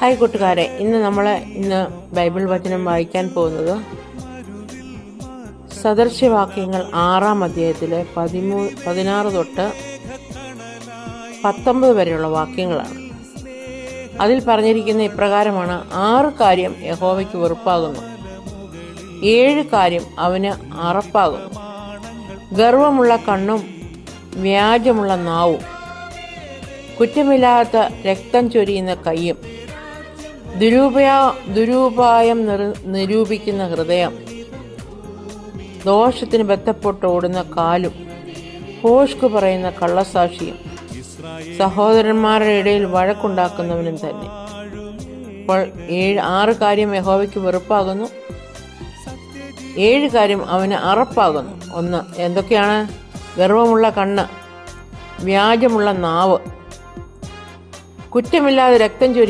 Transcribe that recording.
Hi കൂട്ടുകാരെ ഇന്ന് നമ്മൾ ഇന്ന് ബൈബിൾ വചനം വായിക്കാൻ പോകുന്നത് സദൃശ്യവാക്യങ്ങൾ ആറാം അധ്യായത്തിലെ പതിമൂ പതിനാറ് തൊട്ട് പത്തൊമ്പത് വരെയുള്ള വാക്യങ്ങളാണ്. അതിൽ പറഞ്ഞിരിക്കുന്ന ഇപ്രകാരമാണ് ആറ് കാര്യം യഹോവയ്ക്ക് വെറുപ്പാകുന്നു. ഏഴ് കാര്യം അവന് അറപ്പാകുന്നു. ഗർവമുള്ള കണ്ണും വ്യാജമുള്ള നാവും കുറ്റമില്ലാത്ത രക്തം ചൊരിയുന്ന കൈയും ദുരൂപയാ ദുരൂപായം നിരൂപിക്കുന്ന ഹൃദയം. ദോഷത്തിന് ബന്ധപ്പെട്ട് ഓടുന്ന കാലും ഹോഷ്ക്ക് പറയുന്ന കള്ളസാക്ഷിയും സഹോദരന്മാരുടെ ഇടയിൽ വഴക്കുണ്ടാക്കുന്നവനും തന്നെ. അപ്പോൾ ഏഴ് ആറ് കാര്യം യഹോവയ്ക്ക് വെറുപ്പാകുന്നു. ഏഴ് കാര്യം അവന് അറപ്പാകുന്നു. ഒന്ന് എന്തൊക്കെയാണ്? ഗർവമുള്ള കണ്ണ് വ്യാജമുള്ള നാവ്. കുറ്റമില്ലാതെ രക്തം ചൊരി